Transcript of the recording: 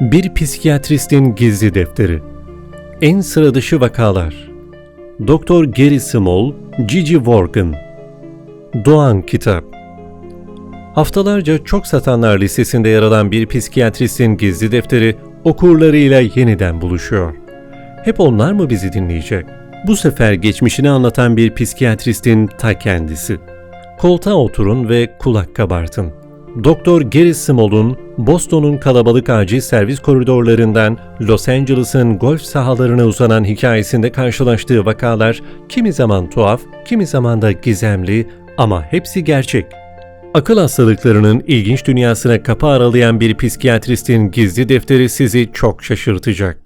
Bir psikiyatristin gizli defteri. En sıradışı vakalar. Doktor Gary Small, Gigi Worgen. Doğan Kitap. Haftalarca çok satanlar listesinde yer alan bir psikiyatristin gizli defteri okurlarıyla yeniden buluşuyor. Hep onlar mı bizi dinleyecek? Bu sefer geçmişini anlatan bir psikiyatristin ta kendisi. Koltuğa oturun ve kulak kabartın. Doktor Gary Small'un Boston'un kalabalık acil servis koridorlarından Los Angeles'ın golf sahalarına uzanan hikayesinde karşılaştığı vakalar kimi zaman tuhaf, kimi zaman da gizemli ama hepsi gerçek. Akıl hastalıklarının ilginç dünyasına kapı aralayan bir psikiyatristin gizli defteri sizi çok şaşırtacak.